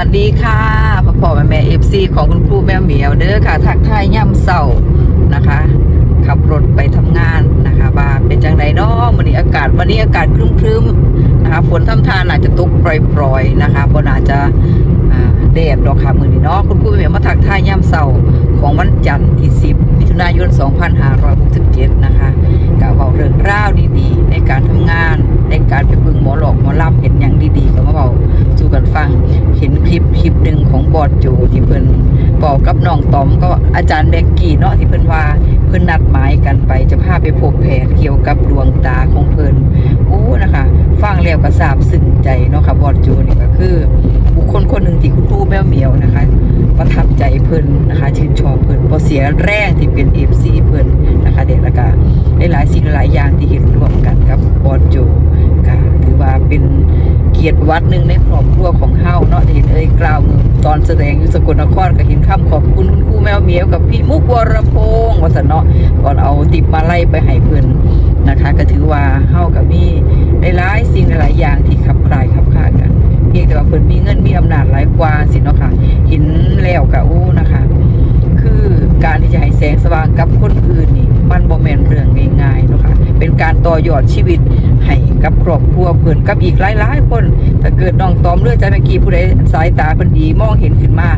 วัสดีค่ะพ่อพ่อแม่แม่เอฟซีของคุณครูแม่เหมียวเด้อค่ะ ทักทายย่ำเศร้านะคะ ขับรถไปทำงานนะคะว่าเป็นจังไดเนาะวันนี้อากาศวันนี้อากาศครึ้มๆนะคะฝนทำทานอาจจะตกปล่อยๆนะคะบนอาจจะแดดดอกค่ะมือนี้เนาะคุณครูแม่เหมียวมาทักทายย่ำเศร้าของวันจันทร์ที่ 10มิถุนายน 2567 นะคะกะเว้าเรื่องราวดีๆ ในการทำงาน ในการไปเบิ่งหมอหลอกหมอลำเห็นอย่างดีๆก็มาเบาสู่กันฟังเห็นคลิปคลิปหนึ่งของบอดโจที่เพิ่นบอกกับน้องตอมก็อาจารย์แบกกี้เนาะที่เพิ่นว่าเพิ่นนัดหมายกันไปจะพาไปพบแพทย์ กี่ยวกับดวงตาของเพิ่นโอ้นะคะฟังแล้วก็ซาบซึ้งใจเนาะค่ะบอดโจนี่ก็คือ บุคคลคนหนึ่งที่คุณครูแมวเหมียวนะคะ ประทับใจเพิ่นนะคะชื่นชอบเพิ่นพอเสียแรกที่เป็นเอฟซีเพิ่นนะคะเด็กและกาหลายๆสิ่งหลายอย่างที่เห็นร่วมกันกับบอดโจก็ถือว่าเป็น เกียรติวัดหนึ่งในครอบครัวของเฮาเนาะเห็นเอ้ยกล่าวมือตอนแสดงอยู่สกลนครก็เห็นคำขอบคุณคุณครูแมวเหมียวกับพี่มุกวรพงศ์วัสนเนาะก่อนเอาติบมาไล่ไปให้เพิ่อนนะคะ ก็ถือว่าเฮากับมีหลายสิ่งหลายอย่างที่ขับคลายขับคากันเพียงแต่ว่าเพิ่อนมีเงินมีอำนาจหลายกว่าสิเนาะค่ะเห็นแล้วก็โอ้นะคะ คือการที่จะให้แสงสว่างกับคนอื่นนี่มันบ่แม่นเรื่องง่ายๆเนาะค่ะเป็นการต่อยอดชีวิต ให้กับครอบครัวเพิ่อนกับอีกหลายๆ คนถ้าเกิดน้องตอมเลือดใจเมื่อกี้ผู้ใดสายตาเพิ่นดีมองเห็นขึ้นมา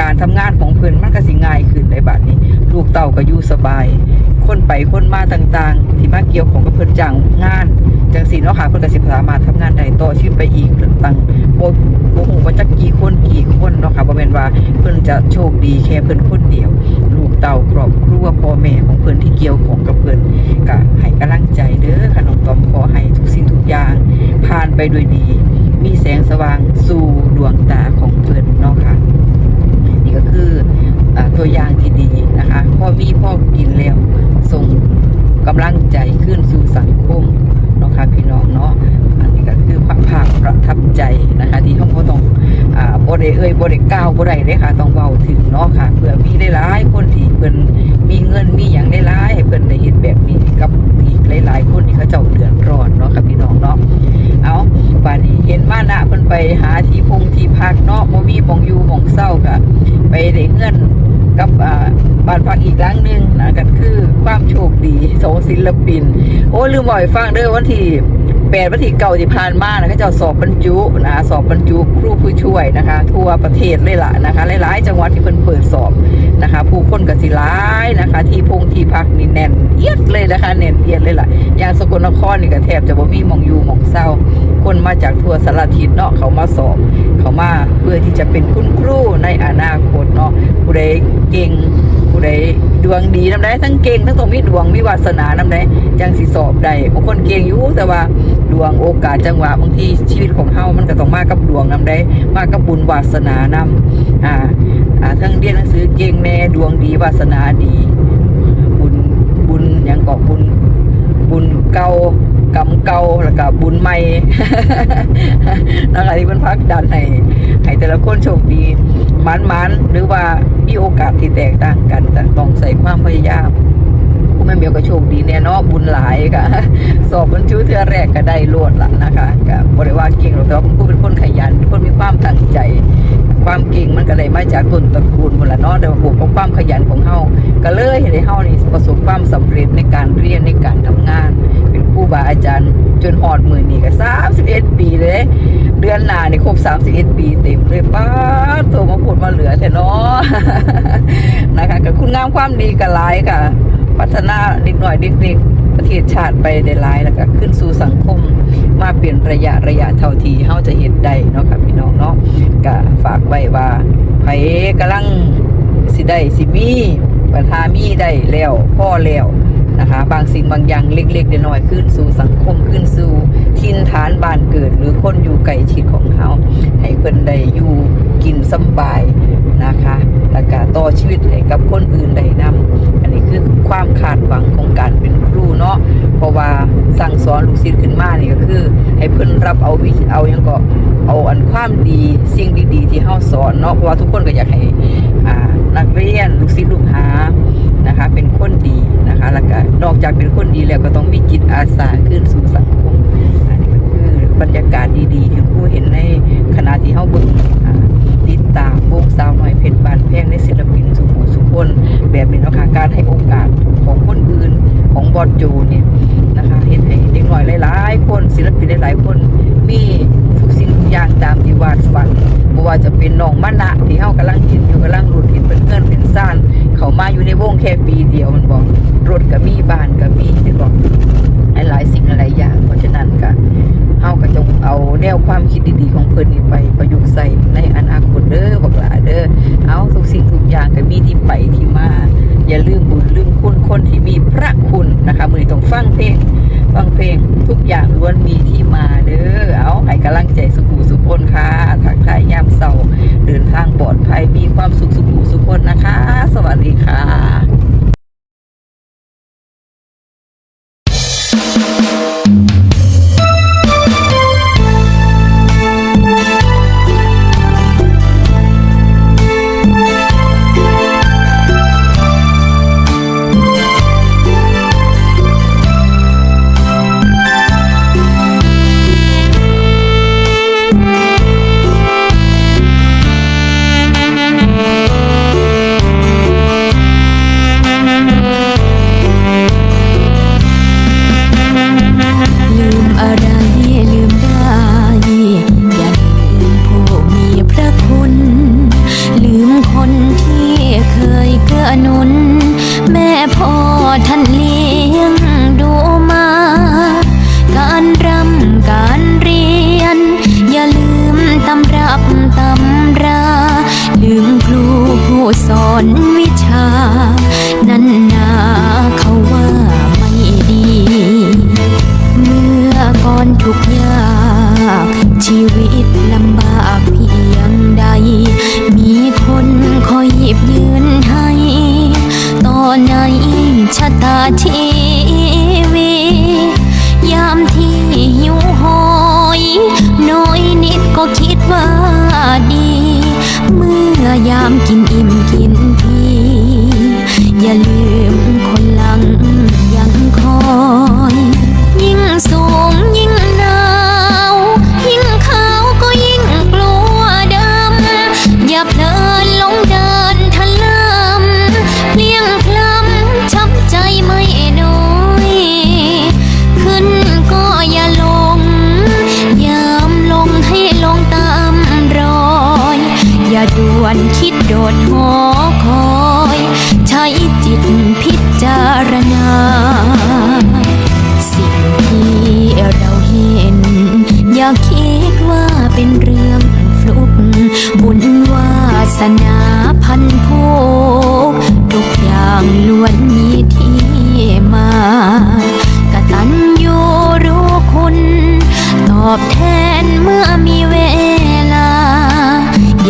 การทำงานของเพิ่อนมันก็สิง่ายขึ้นในบัดนี้ ลูกเต้าก็อยู่สบาย คนไปคนมาต่างๆ ที่มาเกี่ยวของกับเพิ่อนจ้างงานจังสีเนาะค่ะเพิ่อนก็สิสามารถทำงานได้ต่อชีวิตไปอีกตั้งบ่บ่ฮู้ว่าจักกี่คนกี่คนเนาะค่ะบ่แม่นว่าเพิ่อนจะโชคดีแค่เพิ่อนคนเดียว เต้าครอบครัวพ่อแม่ของเพิ่อนที่เกี่ยวของกับเพิ่อนก็ให้กำลังใจเด้อค่ะน้องตอมขอให้ทุกสิ่งทุกอย่างผ่านไปด้วยดี มีแสงสว่างสู่ดวงตาของเพิ่อนเนาะค่ะนี่ก็คืออตัวอย่างที่ดีนะคะพ่อมีพ่อกินแล้วส่งกำลังใจขึ้นสู่สังคม เนาะค่ะพี่น้องเนาะอันนี้ก็คือภาพภาพประทับใจนะคะ ที่เขาบ่ต้องอ่าบ่ได้เอ่ยบ่ได้กล่าวบ่ได้เลยค่ะ ต้องเว้าถึงเนาะค่ะเพื่อมีได้หลายคนที่เพิ่นมีเงินมีหยังได้หลายให้เพิ่นได้เฮ็ดแบบนี้กับอีกหลาย ๆ คนที่เขาเจ้าเดือดร้อนเนาะค่ะพี่น้องเนาะเอาป่านนี้เห็นมานะเพิ่นไปหาที่พงที่พักเนาะบ่มีหมองอยู่หมองเศร้าก็ไปได้เงินกับอ่าบ้านพักอีกหลังหนึ่งนะก็คือความโชค สองศิลปิน โอ้ลืมบ่อยฟังเด้อวันที่แปดวันที่เก่าที่ผ่านมานะเขาเจ้าสอบบรรจุนะสอบบรรจุครูผู้ช่วยนะคะ ทั่วประเทศเลยล่ะนะคะหลายๆจังหวัดที่เพิ่นเปิดสอบนะคะ ผู้คนกับสิร้ายนะคะ ที่พงที่พักนี่แน่นเอียดเลยนะคะแน่นเอียดเลยล่ะอย่างสกลนครนี่ก็แทบจะบ่มีมองอยู่มองเศร้า คนมาจากทั่วสารทิศเนาะเขามาสอบเขามาเพื่อที่จะเป็นคุณครูในอนาคตเนาะผู้ใดเก่งผู้ใดดวงดีน้ำได้ทั้งเก่งทั้งต้องมีดวงมีวาสนาน้ำได้จังสิสอบได้บางคนเก่งอยู่แต่ว่าดวงโอกาสจังหวะบางทีชีวิตของเฮามันก็ต้องมากับดวงน้ำได้มากับบุญวาสนานำอ่าอ่าทั้งเรียนหนังสือเก่งแน่ดวงดีวาสนาดี บุญบุญยังก็บุญบุญเก่า กรรมเก่าแล้วก็บุญใหม่นะคะที่เพิ่นพักดันให้ให้แต่ละคนโชคดีมันมันหรือว่ามีโอกาสที่แตกต่างกันแต่ต้องใส่ความพยายามผู้แม่เมียวก็โชคดีแน่เนอนบุญหลายค่ะ สอบบรรจุเทือแรกก็ได้โลดละนะคะก็บริว่าเก่งหรอกแต่ว่าผู้เป็นคนขยันคนมีความตั้งใจ ความเก่งมันก็เลยมาจากต้นตระกูลหมดละเนาะแต่ว่าบวกกับความขยันของเฮาก็เลยให้เฮานี่ประสบความสำเร็จในการเรียนในการทำงาน เป็นครูบาอาจารย์ จนหอดมือนี่ก็31ปีเลยเดือนหน้านี่ครบ31ปีเต็มเลยป้าดตัวมาพูดมาเหลือแต่เนาะนะคะกับคุณงามความดีก็หลายค่ะ พัฒนาเด็กหน่อยเด็กๆประเทศชาติไปได้หลายแล้วก็ขึ้นสู่สังคม มาเปลี่ยนระยะระยะเท่าที่เฮาจะเห็นได้เนาะค่ะพี่น้องเนาะก็ฝากไว้ว่าไผกำลังสิได้สิมีปัญหามีได้แล้วพ่อแล้วนะคะบางสิ่งบางอย่างเล็กๆน้อยๆขึ้นสู่สังคมขึ้นสู่ทินฐานบ้านเกิด หรือคนอยู่ใกลชิดของเฮาให้เพิ่นได้อยู่กินสบายนะคะแล้วก็ต่อชีวิตให้กับคนอื่นได้นำอันนี้คือความคาดหวังของการเป็นครูเนาะเพราะว่า สั่งสอนลูกศิษย์ขึ้นมาเนี่ยก็คือ ให้เพิ่นรับเอาวิเอายังก็เอาอันความดีสิ่งดีๆที่เฮาสอนเนาะเพราะว่าทุกคนก็อยากให้อ่านักเรียนลูกศิษย์ลูกหานะคะ เป็นคนดีนะคะแล้วก็นอกจากเป็นคนดีแล้วก็ต้องมีจิตอาสาขึ้นสู่สังคมอันนี้ก็คือบรรยากาศดีๆที่ผู้เห็นในขณะที่เฮาเบิ่งติดตามวงสาวน้อยเพชรบานแพงในศิลปินสุขุสุคน แบบนี้นะคะการให้โอกาสของคนอื่นของบอดโจ ว่าจะเป็นน้องมะนะที่เฮากำลังเห็นอยู่กำลังรุ่นเห็นเป็นเพื่อนเป็นซ่านเขามาอยู่ในวงแค่ปีเดียวมันบอกรถก็มีบ้านก็มีที่บอกหลายสิ่งหลายอย่าง เพราะฉะนั้นก็เฮาก็จงเอาแนวความคิดดีๆของเพิ่นนี่ไปประยุกต์ใส่ในอนาคตเด้อบักหลาเด้อเอาทุกสิ่งทุกอย่างก็มีที่ไปที่มา อย่าลืมบุญลืมคุณคนที่มีพระคุณนะคะมือต้องฟังเพลง ฟังเพลงทุกอย่างล้วนมีที่มาเด้อเอาให้กำลังใจสุขูสุขคนค่ะทักทายยามเศร้าเดินทางปลอดภัยมีความสุขสุขูสุขคนนะคะ สวัสดีค่ะ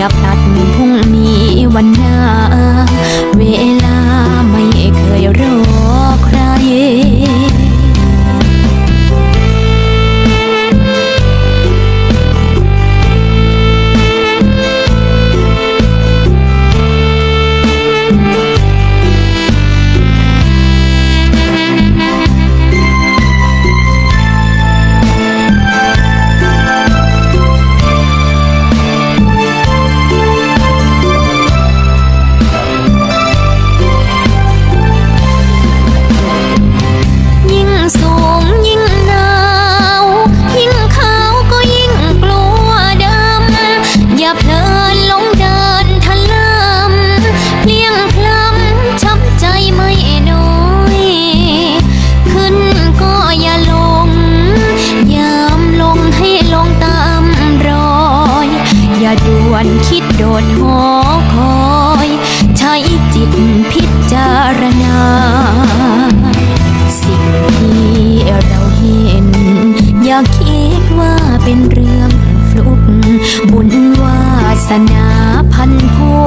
ย่าพลัดพรุ่งนี้วันหน้า เวลาไม่เคยรอ คิดโดดหอคอย ใช้จิตพิจารณา สิ่งที่เราเห็น อย่าคิดว่าเป็นเรื่องฟลุก บุญวาสนาพันผู